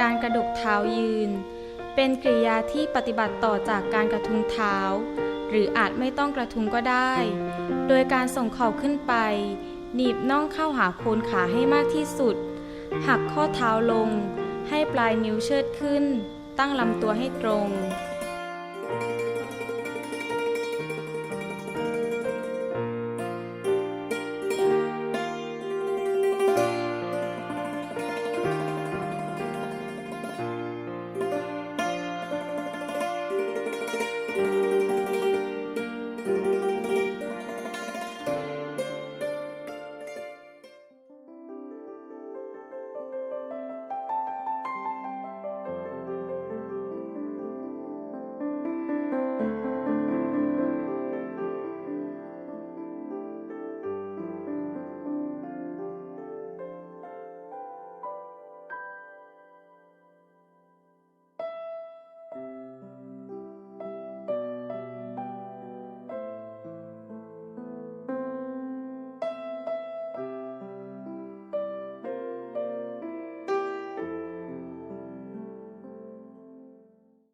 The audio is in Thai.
การกระดกเท้ายืน เป็นกริยาที่ปฏิบัติต่อจากการกระทุ้งเท้า หรืออาจไม่ต้องกระทุ้งก็ได้ โดยการส่งเข่าขึ้นไป หนีบน่องเข้าหาโคนขาให้มากที่สุด หักข้อเท้าลง ให้ปลายนิ้วเชิดขึ้น ตั้งลำตัวให้ตรง